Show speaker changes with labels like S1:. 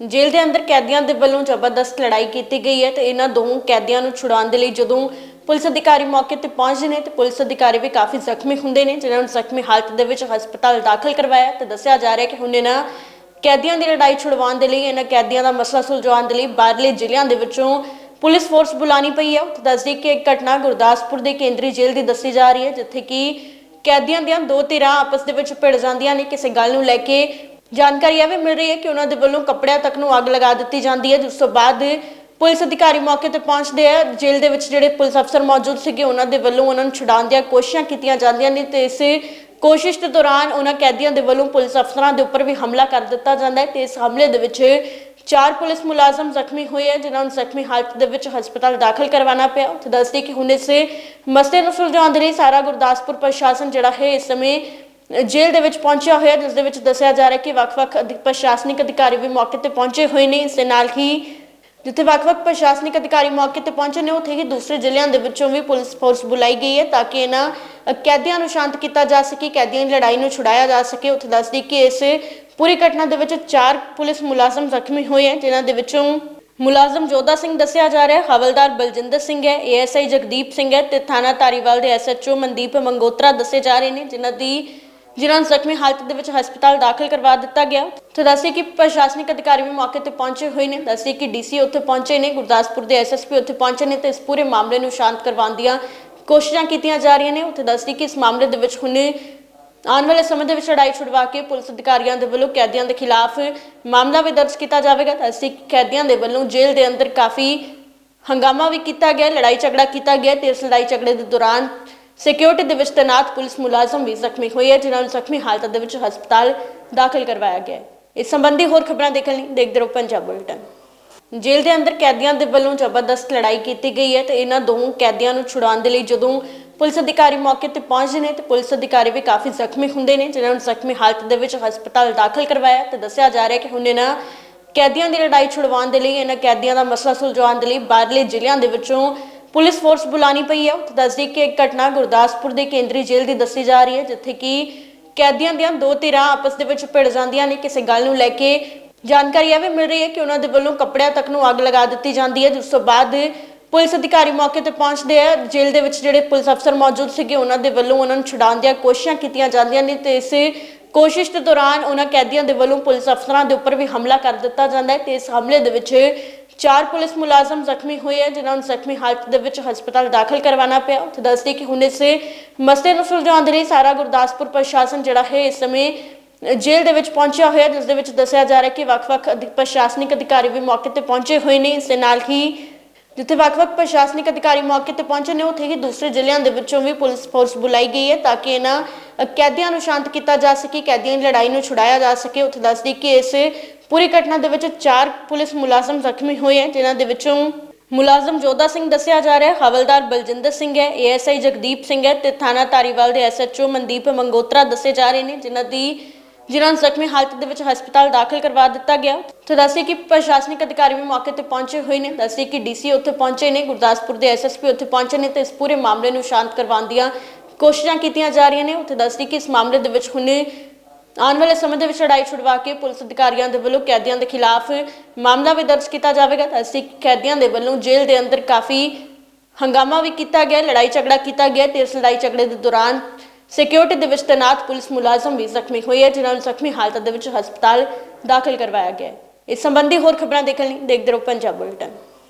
S1: ਜੇਲ੍ਹ ਦੇ ਅੰਦਰ ਕੈਦੀਆਂ ਦੇ ਵੱਲੋਂ ਜ਼ਬਰਦਸਤ ਲੜਾਈ ਕੀਤੀ ਗਈ ਹੈ ਤੇ ਇਹਨਾਂ ਦੋਵੇਂ ਕੈਦੀਆਂ ਨੂੰ ਛੁਡਾਉਣ ਦੇ ਲਈ ਜਦੋਂ ਪੁਲਿਸ ਅਧਿਕਾਰੀ ਮੌਕੇ ਤੇ ਪਹੁੰਚਦੇ ਨੇ ਤੇ ਪੁਲਿਸ ਅਧਿਕਾਰੀ ਵੀ ਕਾਫੀ ਜ਼ਖਮੀ ਹੁੰਦੇ ਨੇ, ਜਿਨ੍ਹਾਂ ਨੂੰ ਜ਼ਖਮੀ ਹਾਲਤ ਦੇ ਵਿੱਚ ਹਸਪਤਾਲ ਦਾਖਲ ਕਰਵਾਇਆ ਤੇ ਦੱਸਿਆ ਜਾ ਰਿਹਾ ਕਿ ਹੁਣ ਇਹਨਾਂ ਕੈਦੀਆਂ ਦੀ ਲੜਾਈ ਛੁਡਵਾਉਣ ਦੇ ਲਈ, ਇਹਨਾਂ ਕੈਦੀਆਂ ਦਾ ਮਸਲਾ ਸੁਲਝਾਉਣ ਦੇ ਲਈ ਬਾਹਰਲੇ ਜ਼ਿਲ੍ਹਿਆਂ ਦੇ ਵਿੱਚੋਂ ਪੁਲਿਸ ਫੋਰਸ ਬੁਲਾਣੀ ਪਈ ਹੈ। ਉੱਥੇ ਦੱਸਦੀ ਕਿ ਇੱਕ ਘਟਨਾ ਗੁਰਦਾਸਪੁਰ ਦੇ ਕੇਂਦਰੀ ਜੇਲ੍ਹ ਦੀ ਦੱਸੀ ਜਾ ਰਹੀ ਹੈ, ਜਿੱਥੇ ਕਿ ਕੈਦੀਆਂ ਦੀਆਂ ਦੋ ਧਿਰਾਂ ਆਪਸ ਦੇ ਵਿੱਚ ਭਿੜ ਜਾਂਦੀਆਂ ਨੇ। ਕਿਸੇ ਗੱਲ ਨੂੰ ਲੈ ਕੇ ਜਾਣਕਾਰੀ ਇਹ ਵੀ ਮਿਲ ਰਹੀ ਹੈ ਕਿ ਉਹਨਾਂ ਦੇ ਵੱਲੋਂ ਕੱਪੜਿਆਂ ਤੱਕ ਨੂੰ ਅੱਗ ਲਗਾ ਦਿੱਤੀ ਜਾਂਦੀ ਹੈ। ਜਿਸ ਤੋਂ ਬਾਅਦ ਪੁਲਿਸ ਅਧਿਕਾਰੀ ਮੌਕੇ ਤੇ ਪਹੁੰਚਦੇ ਆ। ਜੇਲ੍ਹ ਦੇ ਵਿੱਚ ਜਿਹੜੇ ਪੁਲਿਸ ਅਫਸਰ ਮੌਜੂਦ ਸੀਗੇ, ਉਹਨਾਂ ਦੇ ਵੱਲੋਂ ਉਹਨਾਂ ਨੂੰ ਛੁਡਾਉਣ ਦੀਆਂ ਕੋਸ਼ਿਸ਼ਾਂ ਕੀਤੀਆਂ ਜਾਂਦੀਆਂ ਨੇ ਤੇ ਇਸ ਕੋਸ਼ਿਸ਼ ਦੇ ਦੌਰਾਨ ਉਹਨਾਂ ਕੈਦੀਆਂ ਦੇ ਵੱਲੋਂ ਪੁਲਿਸ ਅਫਸਰਾਂ ਦੇ ਉੱਪਰ ਵੀ ਹਮਲਾ ਕਰ ਦਿੱਤਾ ਜਾਂਦਾ ਹੈ ਤੇ ਇਸ ਹਮਲੇ ਦੇ ਵਿੱਚ ਚਾਰ ਪੁਲਿਸ ਮੁਲਾਜ਼ਮ ਜ਼ਖਮੀ ਹੋਏ ਆ, ਜਿਨ੍ਹਾਂ ਨੂੰ ਜ਼ਖਮੀ ਹਾਲਤ ਦੇ ਵਿੱਚ ਹਸਪਤਾਲ ਦਾਖਲ ਕਰਵਾਉਣਾ ਪਿਆ। ਉੱਥੇ ਦੱਸਦੀ ਕਿ ਹੁਣ ਇਸ ਮਸਲੇ ਨੂੰ ਸੁਲਝਾਉਣ ਦੇ ਲਈ ਸਾਰਾ ਗੁਰਦਾਸਪੁਰ ਪ੍ਰਸ਼ਾਸਨ ਜਿਹੜਾ ਹੈ, ਇਸ ਸਮੇਂ ਜੇਲ੍ਹ ਦੇ ਵਿੱਚ ਪਹੁੰਚਿਆ ਹੋਇਆ ਜਿਸ ਦੇ ਵਿੱਚ ਦੱਸਿਆ ਜਾ ਰਿਹਾ ਕਿ ਵੱਖ-ਵੱਖ ਪ੍ਰਸ਼ਾਸਨਿਕ ਅਧਿਕਾਰੀ ਵੀ ਮੌਕੇ ਤੇ ਪਹੁੰਚੇ ਹੋਏ ਨੇ। ਇਸ ਦੇ ਨਾਲ ਹੀ ਜਿੱਥੇ ਵੱਖ-ਵੱਖ ਪ੍ਰਸ਼ਾਸਨਿਕ ਅਧਿਕਾਰੀ ਮੌਕੇ ਤੇ ਪਹੁੰਚੇ ਨੇ, ਉੱਥੇ ਹੀ ਦੂਸਰੇ ਜ਼ਿਲ੍ਹਿਆਂ ਦੇ ਵਿੱਚੋਂ ਵੀ ਪੁਲਿਸ ਫੋਰਸ ਬੁਲਾਈ ਗਈ ਹੈ ਤਾਂ ਕਿ ਇਹਨਾਂ ਕੈਦੀਆਂ ਨੂੰ ਸ਼ਾਂਤ ਕੀਤਾ ਜਾ ਸਕੇ, ਕੈਦੀਆਂ ਦੀ ਲੜਾਈ ਨੂੰ ਛੁਡਾਇਆ ਜਾ ਸਕੇ। ਉੱਥੇ ਦੱਸਦੀ ਕਿ ਇਸ ਪੂਰੀ ਘਟਨਾ ਦੇ ਵਿੱਚ ਚਾਰ ਪੁਲਿਸ ਮੁਲਾਜ਼ਮ ਜ਼ਖਮੀ ਹੋਏ ਹਨ, ਜਿਨ੍ਹਾਂ ਦੇ ਵਿੱਚੋਂ ਮੁਲਾਜ਼ਮ ਜੋਧਾ ਸਿੰਘ ਦੱਸਿਆ ਜਾ ਰਿਹਾ ਹੈ ਹਵਲਦਾਰ ਬਲਜਿੰਦਰ ਸਿੰਘ ਹੈ ਏਐਸਆਈ ਜਗਦੀਪ ਸਿੰਘ ਹੈ ਤੇ ਥਾਣਾ ਧਾਰੀਵਾਲ ਦੇ ਐਸਐਚਓ ਮਨਦੀਪ ਮੰਗੋਤਰਾ ਦੱਸੇ ਜਾ ਰਹੇ ਨੇ, ਜਿਨ੍ਹਾਂ ਦੀ ਜਿਨ੍ਹਾਂ ਨੂੰ ਜ਼ਖਮੀ ਹਾਲਤ ਦੇ ਵਿੱਚ ਹਸਪਤਾਲ ਦਾਖਲ ਕਰਵਾ ਦਿੱਤਾ ਗਿਆ ਤੇ ਦੱਸਿਆ ਕਿ ਪ੍ਰਸ਼ਾਸਨਿਕ ਅਧਿਕਾਰੀ ਵੀ ਮੌਕੇ ਤੇ ਪਹੁੰਚੇ ਹੋਏ ਨੇ। ਦੱਸਿਆ ਕਿ ਡੀਸੀ ਉੱਥੇ ਪਹੁੰਚੇ ਨੇ, ਗੁਰਦਾਸਪੁਰ ਦੇ ਐਸਐਸਪੀ ਉੱਥੇ ਪਹੁੰਚੇ ਨੇ ਤੇ ਇਸ ਪੂਰੇ ਮਾਮਲੇ ਨੂੰ ਸ਼ਾਂਤ ਕਰਵਾਉਣ ਦੀਆਂ ਕੋਸ਼ਿਸ਼ਾਂ ਕੀਤੀਆਂ ਜਾ ਰਹੀਆਂ ਨੇ। ਉੱਥੇ ਦੱਸਦੀ ਕਿ ਇਸ ਮਾਮਲੇ ਦੇ ਵਿੱਚ ਹੁਣੇ ਆਉਣ ਵਾਲੇ ਸਮੇਂ ਦੇ ਵਿੱਚ ਲੜਾਈ ਛੁਡਵਾ ਕੇ ਪੁਲਿਸ ਅਧਿਕਾਰੀਆਂ ਦੇ ਵੱਲੋਂ ਕੈਦੀਆਂ ਦੇ ਖਿਲਾਫ ਮਾਮਲਾ ਵੀ ਦਰਜ ਕੀਤਾ ਜਾਵੇਗਾ। ਤਾਂ ਅਸੀਂ ਕੈਦੀਆਂ ਦੇ ਵੱਲੋਂ ਜੇਲ੍ਹ ਦੇ ਅੰਦਰ ਕਾਫੀ ਹੰਗਾਮਾ ਵੀ ਕੀਤਾ ਗਿਆ, ਲੜਾਈ ਝਗੜਾ ਕੀਤਾ ਗਿਆ ਤੇ ਇਸ ਲੜਾਈ ਝਗੜੇ ਦੇ ਦੌਰਾਨ ਸਿਕਿਉਰਿਟੀ ਦੇ ਵਿੱਚ ਤੈਨਾਤ ਪੁਲਿਸ ਮੁਲਾਜ਼ਮ ਵੀ ਜ਼ਖਮੀ ਹੋਏ ਹੈ ਜਿਨ੍ਹਾਂ ਨੂੰ ਜ਼ਖਮੀ ਹਾਲਤ ਦੇ ਵਿੱਚ ਹਸਪਤਾਲ ਦਾਖਲ ਕਰਵਾਇਆ ਗਿਆ ਹੈ ਇਸ ਸੰਬੰਧੀ ਹੋਰ ਖਬਰਾਂ ਦੇਖਣ ਲਈ ਦੇਖਦੇ ਰਹੋ ਪੰਜਾਬ ਬੁਲੇਟਿਨ ਜੇਲ੍ਹ ਦੇ ਅੰਦਰ ਕੈਦੀਆਂ ਦੇ ਵੱਲੋਂ ਜ਼ਬਰਦਸਤ ਲੜਾਈ ਕੀਤੀ ਗਈ ਹੈ ਤੇ ਇਹਨਾਂ ਦੋ ਕੈਦੀਆਂ ਨੂੰ ਛੁਡਾਉਣ ਦੇ ਲਈ ਜਦੋਂ ਪੁਲਿਸ ਅਧਿਕਾਰੀ ਮੌਕੇ ਤੇ ਪਹੁੰਚਦੇ ਨੇ ਤੇ ਪੁਲਿਸ ਅਧਿਕਾਰੀ ਵੀ ਕਾਫੀ ਜ਼ਖਮੀ ਹੁੰਦੇ ਨੇ ਜਿਨ੍ਹਾਂ ਨੂੰ ਜ਼ਖਮੀ ਹਾਲਤ ਦੇ ਵਿੱਚ ਹਸਪਤਾਲ ਦਾਖਲ ਕਰਵਾਇਆ ਤੇ ਦੱਸਿਆ ਜਾ ਰਿਹਾ ਕਿ ਹੁਣ ਇਹਨਾਂ ਕੈਦੀਆਂ ਦੀ ਲੜਾਈ ਛੁਡਵਾਉਣ ਦੇ ਲਈ ਇਹਨਾਂ ਕੈਦੀਆਂ ਦਾ ਮਸਲਾ ਸੁਲਝਾਉਣ ਦੇ ਲਈ ਬਾਹਰਲੇ ਜ਼ਿਲ੍ਹਿਆਂ ਦੇ ਵਿੱਚੋਂ ਪੁਲਿਸ ਫੋਰਸ ਬੁਲਾਣੀ ਪਈ ਹੈ। ਉੱਥੇ ਦੱਸਦੀ ਕਿ ਇੱਕ ਘਟਨਾ ਗੁਰਦਾਸਪੁਰ ਦੇ ਕੇਂਦਰੀ ਜੇਲ੍ਹ ਦੀ ਦੱਸੀ ਜਾ ਰਹੀ ਹੈ, ਜਿੱਥੇ ਕਿ ਕੈਦੀਆਂ ਦੀਆਂ ਦੋ ਧਿਰਾਂ ਆਪਸ ਦੇ ਵਿੱਚ ਭਿੜ ਜਾਂਦੀਆਂ ਨੇ। ਕਿਸੇ ਗੱਲ ਨੂੰ ਲੈ ਕੇ ਜਾਣਕਾਰੀ ਇਹ ਵੀ ਮਿਲ ਰਹੀ ਹੈ ਕਿ ਉਹਨਾਂ ਦੇ ਵੱਲੋਂ ਕੱਪੜਿਆਂ ਤੱਕ ਨੂੰ ਅੱਗ ਲਗਾ ਦਿੱਤੀ ਜਾਂਦੀ ਹੈ। ਜਿਸ ਤੋਂ ਬਾਅਦ ਪੁਲਿਸ ਅਧਿਕਾਰੀ ਮੌਕੇ ਤੇ ਪਹੁੰਚਦੇ ਆ ਜੇਲ੍ਹ ਦੇ ਵਿੱਚ ਜਿਹੜੇ ਪੁਲਿਸ ਅਫਸਰ ਮੌਜੂਦ ਸੀਗੇ, ਉਹਨਾਂ ਦੇ ਵੱਲੋਂ ਉਹਨਾਂ ਨੂੰ ਛੁਡਾਉਣ ਦੀਆਂ ਕੋਸ਼ਿਸ਼ਾਂ ਕੀਤੀਆਂ ਜਾਂਦੀਆਂ ਨੇ ਤੇ ਇਸ ਕੋਸ਼ਿਸ਼ ਦੇ ਦੌਰਾਨ ਉਹਨਾਂ ਕੈਦੀਆਂ ਦੇ ਵੱਲੋਂ ਪੁਲਿਸ ਅਫਸਰਾਂ ਦੇ ਉੱਪਰ ਵੀ ਹਮਲਾ ਕਰ ਦਿੱਤਾ ਜਾਂਦਾ ਹੈ ਤੇ ਇਸ ਹਮਲੇ ਦੇ ਵਿੱਚ ਚਾਰ ਪੁਲਿਸ ਮੁਲਾਜ਼ਮ ਜ਼ਖਮੀ ਹੋਏ ਆ, ਜਿਨ੍ਹਾਂ ਨੂੰ ਜ਼ਖਮੀ ਹਾਲਤ ਦੇ ਵਿੱਚ ਹਸਪਤਾਲ ਦਾਖਲ ਕਰਵਾਉਣਾ ਪਿਆ। ਉੱਥੇ ਦੱਸਦੀ ਕਿ ਹੁਣ ਇਸ ਮਸਲੇ ਨੂੰ ਸੁਲਝਾਉਣ ਦੇ ਲਈ ਸਾਰਾ ਗੁਰਦਾਸਪੁਰ ਪ੍ਰਸ਼ਾਸਨ ਜਿਹੜਾ ਹੈ, ਇਸ ਸਮੇਂ ਜੇਲ੍ਹ ਦੇ ਵਿੱਚ ਪਹੁੰਚਿਆ ਹੋਇਆ, ਜਿਸ ਦੇ ਵਿੱਚ ਦੱਸਿਆ ਜਾ ਰਿਹਾ ਕਿ ਵੱਖ-ਵੱਖ ਅਧਿ- ਪ੍ਰਸ਼ਾਸਨਿਕ ਅਧਿਕਾਰੀ ਵੀ ਮੌਕੇ ਤੇ ਪਹੁੰਚੇ ਹੋਏ ਨੇ। ਇਸ ਦੇ ਨਾਲ ਹੀ ਜਿੱਥੇ ਵੱਖ-ਵੱਖ ਪ੍ਰਸ਼ਾਸਨਿਕ ਅਧਿਕਾਰੀ ਮੌਕੇ ਤੇ ਪਹੁੰਚੇ ਨੇ, ਉੱਥੇ ਹੀ ਦੂਸਰੇ ਜ਼ਿਲ੍ਹਿਆਂ ਦੇ ਵਿੱਚੋਂ ਵੀ ਪੁਲਿਸ ਫੋਰਸ ਬੁਲਾਈ ਗਈ ਹੈ ਤਾਂ ਕਿ ਇਹਨਾਂ ਕੈਦੀਆਂ ਨੂੰ ਸ਼ਾਂਤ ਕੀਤਾ ਜਾ ਸਕੇ, ਕੈਦੀਆਂ ਦੀ ਲੜਾਈ ਨੂੰ ਛੁਡਾਇਆ ਜਾ ਸਕੇ। ਉੱਥੇ ਦੱਸਦੀ ਕਿ ਇਸ ਪੂਰੀ ਘਟਨਾ ਦੇ ਵਿੱਚ ਚਾਰ ਪੁਲਿਸ ਮੁਲਾਜ਼ਮ ਜ਼ਖਮੀ ਹੋਏ ਹਨ, ਜਿਨ੍ਹਾਂ ਦੇ ਵਿੱਚੋਂ ਮੁਲਾਜ਼ਮ ਜੋਧਾ ਸਿੰਘ ਦੱਸਿਆ ਜਾ ਰਿਹਾ ਹੈ, ਹਵਲਦਾਰ ਬਲਜਿੰਦਰ ਸਿੰਘ ਹੈ ਏਐਸਆਈ ਜਗਦੀਪ ਸਿੰਘ ਹੈ ਤੇ ਥਾਣਾ ਧਾਰੀਵਾਲ ਦੇ ਐਸਐਚਓ ਮਨਦੀਪ ਮੰਗੋਤਰਾ ਦੱਸੇ ਜਾ ਰਹੇ ਨੇ, ਜਿਨ੍ਹਾਂ ਦੀ ਜਿਨ੍ਹਾਂ ਨੂੰ ਜ਼ਖਮੀ ਹਾਲਤ ਦੇ ਵਿੱਚ ਹਸਪਤਾਲ ਦਾਖਲ ਕਰਵਾ ਦਿੱਤਾ ਗਿਆ ਤੇ ਦੱਸਿਆ ਕਿ ਪ੍ਰਸ਼ਾਸਨਿਕ ਅਧਿਕਾਰੀ ਵੀ ਮੌਕੇ ਤੇ ਪਹੁੰਚੇ ਹੋਏ ਨੇ। ਦੱਸਿਆ ਕਿ ਡੀਸੀ ਉੱਥੇ ਪਹੁੰਚੇ ਨੇ, ਗੁਰਦਾਸਪੁਰ ਦੇ ਐਸਐਸਪੀ ਉੱਥੇ ਪਹੁੰਚੇ ਨੇ ਤੇ ਇਸ ਪੂਰੇ ਮਾਮਲੇ ਨੂੰ ਸ਼ਾਂਤ ਕਰਵਾਉਣ ਦੀਆਂ ਕੋਸ਼ਿਸ਼ਾਂ ਕੀਤੀਆਂ ਜਾ ਰਹੀਆਂ ਨੇ। ਉੱਥੇ ਦੱਸਦੀ ਕਿ ਇਸ ਮਾਮਲੇ ਦੇ ਵਿੱਚ ਹੁਣੇ ਆਉਣ ਵਾਲੇ ਸਮੇਂ ਦੇ ਵਿੱਚ ਲੜਾਈ ਛੁਡਵਾ ਕੇ ਪੁਲਿਸ ਅਧਿਕਾਰੀਆਂ ਦੇ ਵੱਲੋਂ ਕੈਦੀਆਂ ਦੇ ਖਿਲਾਫ ਮਾਮਲਾ ਵੀ ਦਰਜ ਕੀਤਾ ਜਾਵੇਗਾ। ਤਾਂ ਅਸੀਂ ਕੈਦੀਆਂ ਦੇ ਵੱਲੋਂ ਜੇਲ੍ਹ ਦੇ ਅੰਦਰ ਕਾਫੀ ਹੰਗਾਮਾ ਵੀ ਕੀਤਾ ਗਿਆ, ਲੜਾਈ ਝਗੜਾ ਕੀਤਾ ਗਿਆ ਤੇ ਇਸ ਲੜਾਈ ਝਗੜੇ ਦੇ ਦੌਰਾਨ ਸਿਕਿਉਰਿਟੀ ਦੇ ਵਿੱਚ ਤੈਨਾਤ ਪੁਲਿਸ ਮੁਲਾਜ਼ਮ ਵੀ ਜ਼ਖਮੀ ਹੋਏ ਹੈ, ਜਿਨ੍ਹਾਂ ਨੂੰ ਜ਼ਖਮੀ ਹਾਲਤ ਦੇ ਵਿੱਚ ਹਸਪਤਾਲ ਦਾਖਲ ਕਰਵਾਇਆ ਗਿਆ ਹੈ। ਇਸ ਸੰਬੰਧੀ ਹੋਰ ਖਬਰਾਂ ਦੇਖਣ ਲਈ ਦੇਖਦੇ ਰਹੋ ਪੰਜਾਬ ਬੁਲੇਟਿਨ।